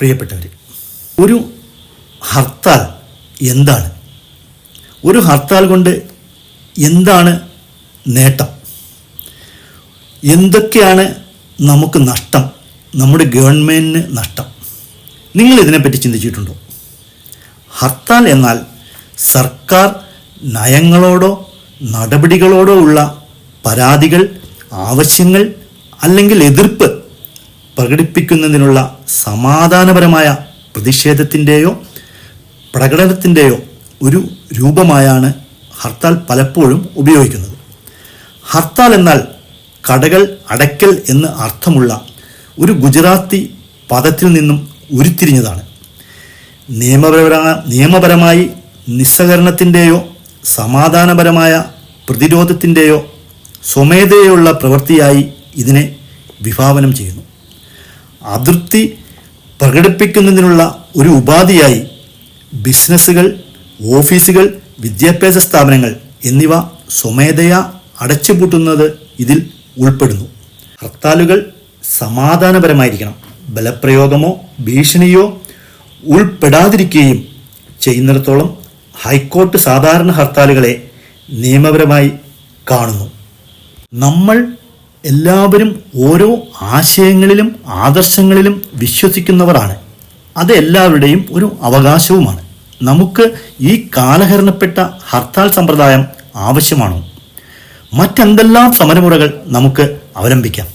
പ്രിയപ്പെട്ടവർ ഒരു ഹർത്താൽ എന്താണ്? ഒരു ഹർത്താൽ കൊണ്ട് എന്താണ് നേട്ടം? എന്തൊക്കെയാണ് നമുക്ക് നഷ്ടം? നമ്മുടെ ഗവൺമെന്റിന് നഷ്ടം? നിങ്ങൾ ഇതിനെപ്പറ്റി ചിന്തിച്ചിട്ടുണ്ടോ? ഹർത്താൽ എന്നാൽ സർക്കാർ നയങ്ങളോടോ നടപടികളോടോ ഉള്ള പരാതികൾ ആവശ്യങ്ങൾ അല്ലെങ്കിൽ എതിർപ്പ് പ്രകടിപ്പിക്കുന്നതിനുള്ള സമാധാനപരമായ പ്രതിഷേധത്തിന്റെയോ പ്രകടനത്തിന്റെയോ ഒരു രൂപമായാണ് ഹർത്താൽ പലപ്പോഴും ഉപയോഗിക്കുന്നത്. ഹർത്താൽ എന്നാൽ കടകൾ അടയ്ക്കൽ എന്ന് അർത്ഥമുള്ള ഒരു ഗുജറാത്തി പദത്തിൽ നിന്നും ഉരുത്തിരിഞ്ഞതാണ്. നിയമപര നിയമപരമായി നിസ്സഹകരണത്തിന്റെയോ സമാധാനപരമായ പ്രതിരോധത്തിന്റെയോ സ്വമേധയുള്ള പ്രവൃത്തിയായി ഇതിനെ വിഭാവനം ചെയ്യുന്നു. അതൃപ്തി പ്രകടിപ്പിക്കുന്നതിനുള്ള ഒരു ഉപാധിയായി ബിസിനസ്സുകൾ ഓഫീസുകൾ വിദ്യാഭ്യാസ സ്ഥാപനങ്ങൾ എന്നിവ സ്വമേധയാ അടച്ചുപൂട്ടുന്നത് ഇതിൽ ഉൾപ്പെടുന്നു. ഹർത്താലുകൾ സമാധാനപരമായിരിക്കണം. ബലപ്രയോഗമോ ഭീഷണിയോ ഉൾപ്പെടാതിരിക്കുകയും ചെയ്യുന്നിടത്തോളം ഹൈക്കോർട്ട് സാധാരണ ഹർത്താലുകളെ നിയമപരമായി കാണുന്നു. നമ്മൾ എല്ലാവരും ഓരോ ആശയങ്ങളിലും ആദർശങ്ങളിലും വിശ്വസിക്കുന്നവരാണ്. അത് എല്ലാവരുടെയും ഒരു അവകാശവുമാണ്. നമുക്ക് ഈ കാലഹരണപ്പെട്ട ഹർത്താൽ സമ്പ്രദായം ആവശ്യമാണോ? മറ്റെന്തെല്ലാം സമരമുറകൾ നമുക്ക് അവലംബിക്കാം.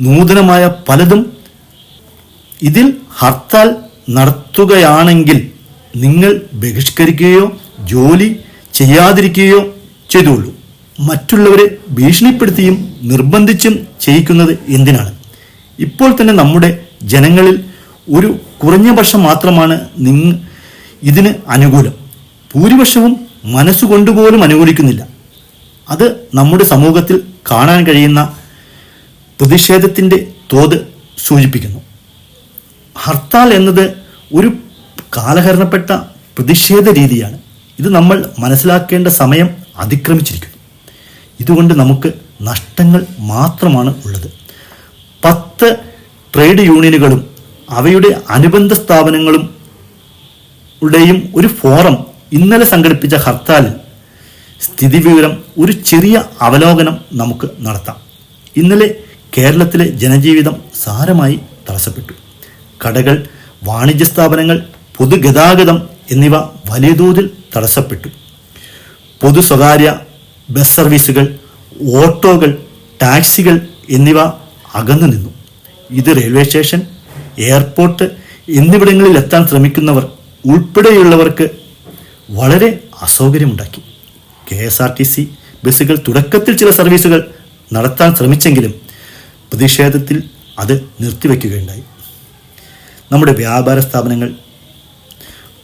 നൂതനമായ പലതും ഇതിൽ ഹർത്താൽ നടത്തുകയാണെങ്കിൽ നിങ്ങൾ ബഹിഷ്കരിക്കുകയോ ജോലി ചെയ്യാതിരിക്കുകയോ ചെയ്തുള്ളൂ മറ്റുള്ളവരെ ഭീഷണിപ്പെടുത്തിയും നിർബന്ധിച്ചും ചെയ്യിക്കുന്നത് എന്തിനാണ്? ഇപ്പോൾ തന്നെ നമ്മുടെ ജനങ്ങളിൽ ഒരു കുറഞ്ഞ പക്ഷം മാത്രമാണ് നിങ്ങ ഇതിന് അനുകൂലം. ഭൂരിപക്ഷവും മനസ്സുകൊണ്ടുപോലും അനുകൂലിക്കുന്നില്ല. അത് നമ്മുടെ സമൂഹത്തിൽ കാണാൻ കഴിയുന്ന പ്രതിഷേധത്തിന്റെ തോത് സൂചിപ്പിക്കുന്നു. ഹർത്താൽ എന്നത് ഒരു കാലഹരണപ്പെട്ട പ്രതിഷേധ രീതിയാണ്. ഇത് നമ്മൾ മനസ്സിലാക്കേണ്ട സമയം അതിക്രമിച്ചിരിക്കുന്നു. ഇതുകൊണ്ട് നമുക്ക് നഷ്ടങ്ങൾ മാത്രമാണ് ഉള്ളത്. പത്ത് ട്രേഡ് യൂണിയനുകളും അവയുടെ അനുബന്ധ സ്ഥാപനങ്ങളും ഉടെയും ഒരു ഫോറം ഇന്നലെ സംഘടിപ്പിച്ച ഹർത്താലിൽ സ്ഥിതിവിവരം ഒരു ചെറിയ അവലോകനം നമുക്ക് നടത്താം. ഇന്നലെ കേരളത്തിലെ ജനജീവിതം സാരമായി തടസ്സപ്പെട്ടു. കടകൾ വാണിജ്യ സ്ഥാപനങ്ങൾ പൊതുഗതാഗതം എന്നിവ വലിയ തോതിൽ തടസ്സപ്പെട്ടു. പൊതു സ്വകാര്യ ബസ് സർവീസുകൾ ഓട്ടോകൾ ടാക്സികൾ എന്നിവ അകന്നു നിന്നു. ഇത് റെയിൽവേ സ്റ്റേഷൻ എയർപോർട്ട് എന്നിവിടങ്ങളിൽ എത്താൻ ശ്രമിക്കുന്നവർ ഉൾപ്പെടെയുള്ളവർക്ക് വളരെ അസൗകര്യമുണ്ടാക്കി. K S R T C ബസ്സുകൾ തുടക്കത്തിൽ ചില സർവീസുകൾ നടത്താൻ ശ്രമിച്ചെങ്കിലും പ്രതിഷേധത്തിൽ അത് നിർത്തിവെക്കുകയുണ്ടായി. നമ്മുടെ വ്യാപാര സ്ഥാപനങ്ങൾ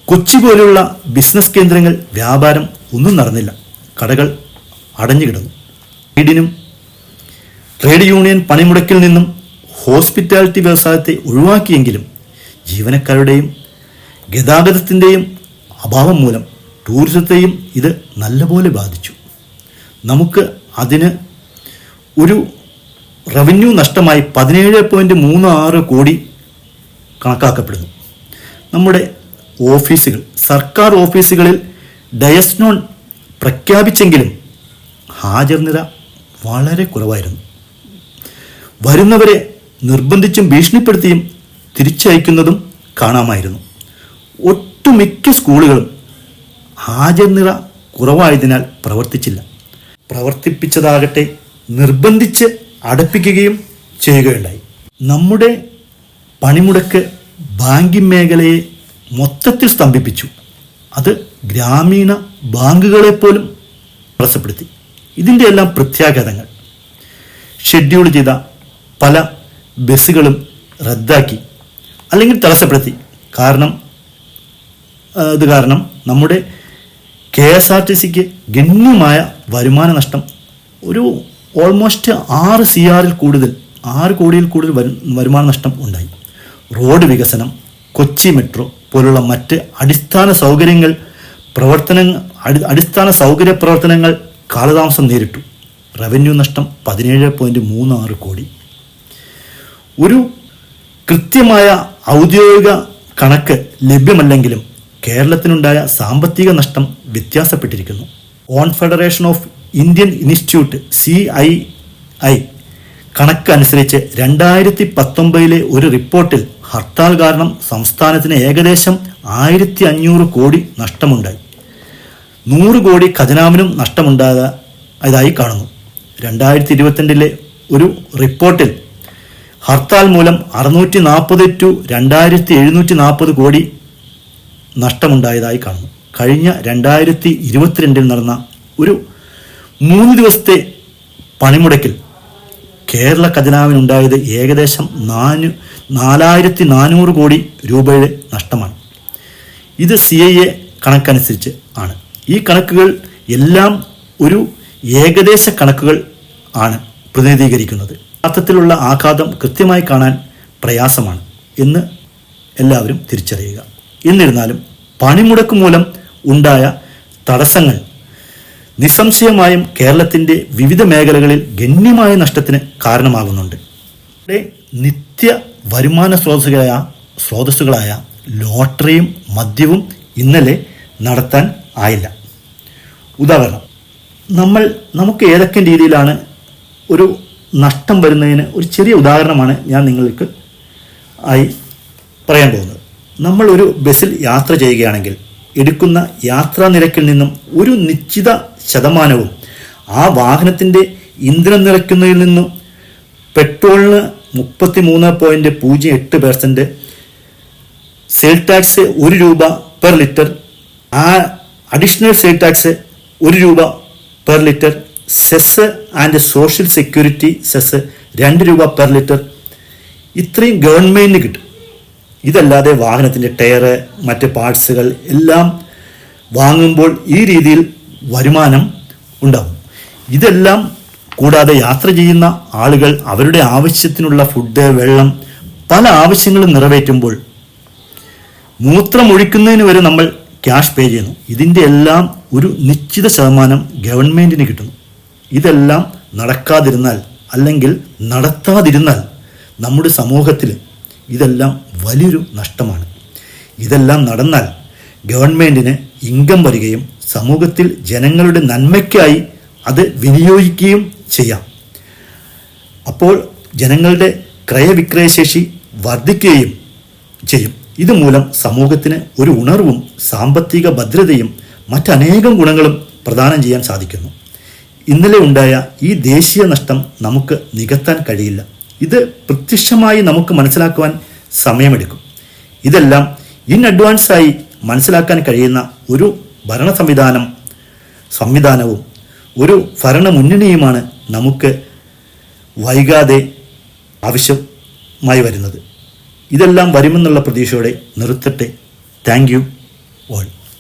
കൊച്ചി പോലുള്ള ബിസിനസ് കേന്ദ്രങ്ങൾ വ്യാപാരം ഒന്നും നടന്നില്ല. കടകൾ അടഞ്ഞു കിടന്നു. വീടിനും ട്രേഡ് യൂണിയൻ പണിമുടക്കിൽ നിന്നും ഹോസ്പിറ്റാലിറ്റി വ്യവസായത്തെ ഒഴിവാക്കിയെങ്കിലും ജീവനക്കാരുടെയും ഗതാഗതത്തിന്റെയും അഭാവം മൂലം ടൂറിസത്തെയും ഇത് നല്ലപോലെ ബാധിച്ചു. നമുക്ക് അതിന് ഒരു റവന്യൂ നഷ്ടമായി പതിനേഴ് പോയിന്റ് മൂന്ന് ആറ് കോടി കണക്കാക്കപ്പെടുന്നു. നമ്മുടെ ഓഫീസുകൾ സർക്കാർ ഓഫീസുകളിൽ ഡയസ്നോൺ പ്രഖ്യാപിച്ചെങ്കിലും ഹാജർ നിര വളരെ കുറവായിരുന്നു. വരുന്നവരെ നിർബന്ധിച്ചും ഭീഷണിപ്പെടുത്തിയും തിരിച്ചയക്കുന്നതും കാണാമായിരുന്നു. ഒട്ടുമിക്ക സ്കൂളുകളും ഹാജർ നിര കുറവായതിനാൽ പ്രവർത്തിച്ചില്ല. പ്രവർത്തിപ്പിച്ചതാകട്ടെ നിർബന്ധിച്ച് അടപ്പിക്കുകയും ചെയ്യുകയുണ്ടായി. നമ്മുടെ പണിമുടക്ക് ബാങ്കിംഗ് മേഖലയെ മൊത്തത്തിൽ സ്തംഭിപ്പിച്ചു. അത് ഗ്രാമീണ ബാങ്കുകളെപ്പോലും തടസ്സപ്പെടുത്തി. ഇതിന്റെ എല്ലാം പ്രത്യാഘാതങ്ങൾ. ഷെഡ്യൂൾ ചെയ്ത പല ബസ്സുകളും റദ്ദാക്കി അല്ലെങ്കിൽ തടസ്സപ്പെടുത്തി. കാരണം അത് കാരണം നമ്മുടെ കെ എസ് ആർ ടി സിക്ക് ഗണ്യമായ വരുമാന നഷ്ടം ഒരു ഓൾമോസ്റ്റ് ആറ് സി ആറിൽ കൂടുതൽ ആറ് കോടിയിൽ കൂടുതൽ വരു വരുമാന നഷ്ടം ഉണ്ടായി. റോഡ് വികസനം കൊച്ചി മെട്രോ പോലുള്ള മറ്റ് അടിസ്ഥാന സൗകര്യങ്ങൾ പ്രവർത്തനങ്ങൾ അടി- അടിസ്ഥാന സൗകര്യ പ്രവർത്തനങ്ങൾ കാലതാമസം നേരിട്ടു. റവന്യൂ നഷ്ടം പതിനേഴ് പോയിന്റ് മൂന്ന് ആറ് കോടി. ഒരു കൃത്യമായ ഔദ്യോഗിക കണക്ക് ലഭ്യമല്ലെങ്കിലും കേരളത്തിനുണ്ടായ സാമ്പത്തിക നഷ്ടം വ്യത്യാസപ്പെട്ടിരിക്കുന്നു. On federation of Indian institute C I I കണക്ക് അനുസരിച്ച് രണ്ടായിരത്തി പത്തൊമ്പതിലെ ഒരു റിപ്പോർട്ടിൽ ഹർത്താൽ കാരണം സംസ്ഥാനത്തിന് ഏകദേശം ആയിരത്തി അഞ്ഞൂറ് കോടി നഷ്ടമുണ്ടായി. നൂറ് കോടി ഖജനാവിനും നഷ്ടമുണ്ടായതായി കാണുന്നു. രണ്ടായിരത്തി ഇരുപത്തിരണ്ടിലെ ഒരു റിപ്പോർട്ടിൽ ഹർത്താൽ മൂലം അറുന്നൂറ്റി നാൽപ്പത് ടു രണ്ടായിരത്തി എഴുന്നൂറ്റി നാൽപ്പത് കോടി നഷ്ടമുണ്ടായതായി കാണുന്നു. കഴിഞ്ഞ രണ്ടായിരത്തി ഇരുപത്തിരണ്ടിൽ നടന്ന ഒരു മൂന്ന് ദിവസത്തെ പണിമുടക്കിൽ കേരള ഖജനാവിനുണ്ടായത് ഏകദേശം നാനു നാലായിരത്തി നാനൂറ് കോടി രൂപയുടെ നഷ്ടമാണ്. ഇത് സി ഐ എ കണക്കനുസരിച്ച് ആണ്. ഈ കണക്കുകൾ എല്ലാം ഒരു ഏകദേശ കണക്കുകൾ ആണ് പ്രതിനിധീകരിക്കുന്നത്. അർത്ഥത്തിലുള്ള ആഘാതം കൃത്യമായി കാണാൻ പ്രയാസമാണ് എന്ന് എല്ലാവരും തിരിച്ചറിയുക. എന്നിരുന്നാലും പണിമുടക്ക് മൂലം ഉണ്ടായ തടസ്സങ്ങൾ നിസ്സംശയമായും കേരളത്തിന്റെ വിവിധ മേഖലകളിൽ ഗണ്യമായ നഷ്ടത്തിന് കാരണമാകുന്നുണ്ട്. ഇവിടെ നിത്യ വരുമാന സ്രോതസ്സുകളായ സ്രോതസ്സുകളായ ലോട്ടറിയും മദ്യവും ഇന്നലെ നടത്താൻ ആയില്ല. ഉദാഹരണം നമ്മൾ നമുക്ക് ഏതൊക്കെ രീതിയിലാണ് ഒരു നഷ്ടം വരുന്നതിന് ഒരു ചെറിയ ഉദാഹരണമാണ് ഞാൻ നിങ്ങൾക്ക് ആയി പറയാൻ പോകുന്നത്. നമ്മൾ ഒരു ബസ്സിൽ യാത്ര ചെയ്യുകയാണെങ്കിൽ എടുക്കുന്ന യാത്രാ നിരക്കിൽ നിന്നും ഒരു നിശ്ചിത ശതമാനവും ആ വാഹനത്തിന്റെ ഇന്ധനം നിറയ്ക്കുന്നതിൽ നിന്നും പെട്രോളിന് മുപ്പത്തി മൂന്ന് പോയിന്റ് പൂജ്യം എട്ട് പെർസെന്റ് സെയിൽ ടാക്സ് ഒരു രൂപ പെർ ലിറ്റർ ആ അഡീഷണൽ സെയിൽ ടാക്സ് ഒരു രൂപ per litre cess and social security cess രണ്ട് രൂപ പെർ ലിറ്റർ ഇത്രയും ഗവൺമെന്റിന് കിട്ടും. ഇതല്ലാതെ വാഹനത്തിന്റെ ടയറ് മറ്റ് പാർട്സുകൾ എല്ലാം വാങ്ങുമ്പോൾ ഈ രീതിയിൽ വരുമാനം ഉണ്ടാകും ഇതെല്ലാം കൂടാതെ യാത്ര ചെയ്യുന്ന ആളുകൾ അവരുടെ ആവശ്യത്തിനുള്ള ഫുഡ് വെള്ളം പല ആവശ്യങ്ങളും നിറവേറ്റുമ്പോൾ മൂത്രമൊഴിക്കുന്നതിന് വരെ നമ്മൾ ക്യാഷ് പേ ചെയ്യുന്നു. ഇതിന്റെ എല്ലാം ഒരു നിശ്ചിത ശതമാനം ഗവൺമെന്റിന് കിട്ടുന്നു. ഇതെല്ലാം നടക്കാതിരുന്നാൽ അല്ലെങ്കിൽ നടത്താതിരുന്നാൽ നമ്മുടെ സമൂഹത്തിൽ ഇതെല്ലാം വലിയൊരു നഷ്ടമാണ്. ഇതെല്ലാം നടന്നാൽ ഗവൺമെന്റിന് ഇൻകം വരികയും സമൂഹത്തിൽ ജനങ്ങളുടെ നന്മയ്ക്കായി അത് വിനിയോഗിക്കുകയും ചെയ്യാം. അപ്പോൾ ജനങ്ങളുടെ ക്രയവിക്രയശേഷി വർദ്ധിക്കുകയും ചെയ്യും. ഇതുമൂലം സമൂഹത്തിന് ഒരു ഉണർവും സാമ്പത്തിക ഭദ്രതയും മറ്റനേകം ഗുണങ്ങളും പ്രദാനം ചെയ്യാൻ സാധിക്കുന്നു. ഇന്നലെ ഉണ്ടായ ഈ ദേശീയ നഷ്ടം നമുക്ക് നികത്താൻ കഴിയില്ല. ഇത് പ്രത്യക്ഷമായി നമുക്ക് മനസ്സിലാക്കുവാൻ സമയമെടുക്കും. ഇതെല്ലാം ഇൻ അഡ്വാൻസായി മനസ്സിലാക്കാൻ കഴിയുന്ന ഒരു ഭരണ സംവിധാനം സംവിധാനവും ഒരു ഭരണ മുന്നണിയുമാണ് നമുക്ക് വൈകാതെ ആവശ്യമായി വരുന്നത്. ഇതെല്ലാം വരുമെന്നുള്ള പ്രതീക്ഷയോടെ നിർത്തട്ടെ. Thank you all